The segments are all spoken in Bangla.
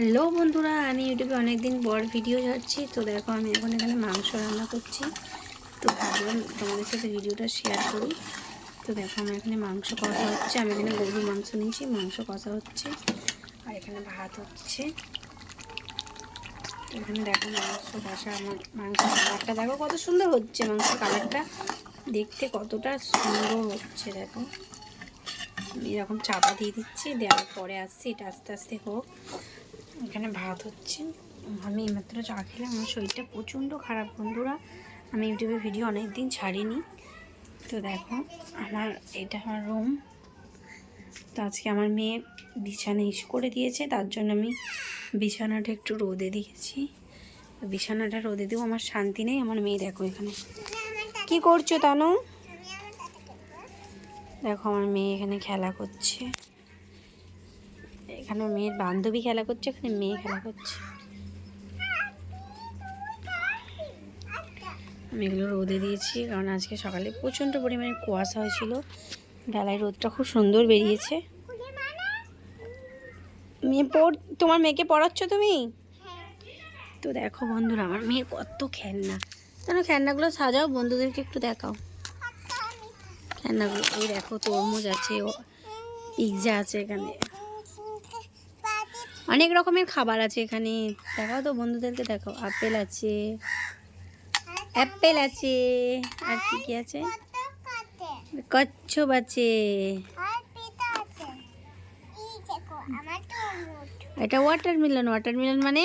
হ্যালো বন্ধুরা, আমি ইউটিউবে অনেকদিন পর ভিডিও ছাড়ছি। তো দেখো, আমি এখন এখানে মাংস রান্না করছি। তো ভাবলাম তোমাদের সাথে ভিডিওটা শেয়ার করি। তো দেখো, আমার এখানে মাংস কষা হচ্ছে। আমি এখানে গরুর মাংস নিয়েছি, মাংস কষা হচ্ছে। আর এখানে ভাত হচ্ছে। এখানে দেখো, মাংস কষা, আমার মাংস কালারটা দেখো, কত সুন্দর হচ্ছে মাংস কালারটা। দেখতে কতটা সুন্দর হচ্ছে, দেখো। এরকম চাপা দিয়ে দিচ্ছি, দেওয়ার পরে আসছি, এটা আস্তে আস্তে হোক। এখানে ভাত হচ্ছে। আমি এইমাত্র চা খেলাম। আমার শরীরটা প্রচণ্ড খারাপ, বন্ধুরা। আমি ইউটিউবে ভিডিও অনেক দিন ছাড়িনি। তো দেখো, আমার, এটা আমার রুম তো আজকে আমার মেয়ে বিছানা ইস করে দিয়েছে। তার জন্য আমি বিছানাটা একটু রোদে দিয়েছি। বিছানাটা রোদে দেবো আমার শান্তি নেই। আমার মেয়ে দেখো এখানে। কি করছ, তানু? দেখো, আমার মেয়ে এখানে খেলা করছে। এখানে মেয়ের বান্ধবী খেলা করছে, এখানে মেয়ে খেলা করছে। আমি এগুলো রোদে দিয়েছি, কারণ আজকে সকালে প্রচণ্ড পরিমাণে কুয়াশা হয়েছিল। বেলায় রোদটা খুব সুন্দর বেরিয়েছে। মেয়ে পড় তোমার মেয়েকে পড়াচ্ছ তুমি? তো দেখো বন্ধুরা, আমার মেয়ের কত খেলনা। কেন খেলনাগুলো সাজাও, বন্ধুদেরকে একটু দেখাও। খেলনাগুলো এই দেখো তরমুজ আছে, ও পিৎজা আছে এখানে। অনেক রকমের খাবার আছে এখানে। দেখাও তো বন্ধুদেরকে, দেখাও। আপেল আছে, অ্যাপেল আছে, আর কি কি আছে? কচ্ছপ আছে। এটা ওয়াটারমেলন ওয়াটারমেলন মানে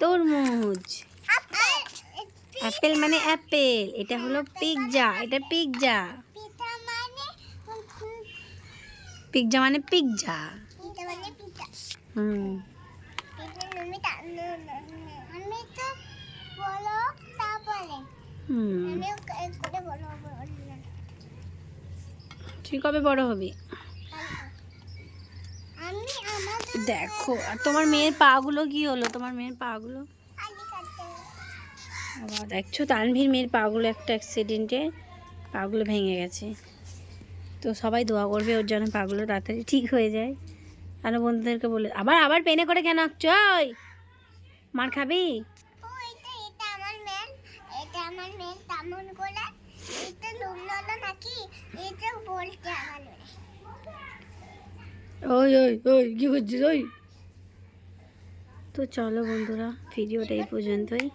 তরমুজ। অ্যাপেল মানে অ্যাপেল, এটা হলো পিৎজা, এটা পিৎজা। পিৎজা মানে পিৎজা। হুম কবে দেখো, আর তোমার মেয়ের পাগুলো কি হলো? তোমার মেয়ের পাগুলো? বাবা, দেখছ, তানভীর মেয়ের পাগুলো একটা অ্যাক্সিডেন্টে পাগুলো ভেঙে গেছে। তো সবাই দোয়া করবে ওর জন্য পাগুলো তাড়াতাড়ি ঠিক হয়ে যায়। আর বন্ধুদেরকে বলে আবার আবার পেনে করে কেন আঁকছো? মার খাবি? ওই ওই ওই কি করছিস ওই? তো চলো বন্ধুরা ভিডিওটা এই পর্যন্তই।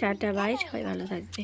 চারটা বাই সবাই ভালো থাকবে।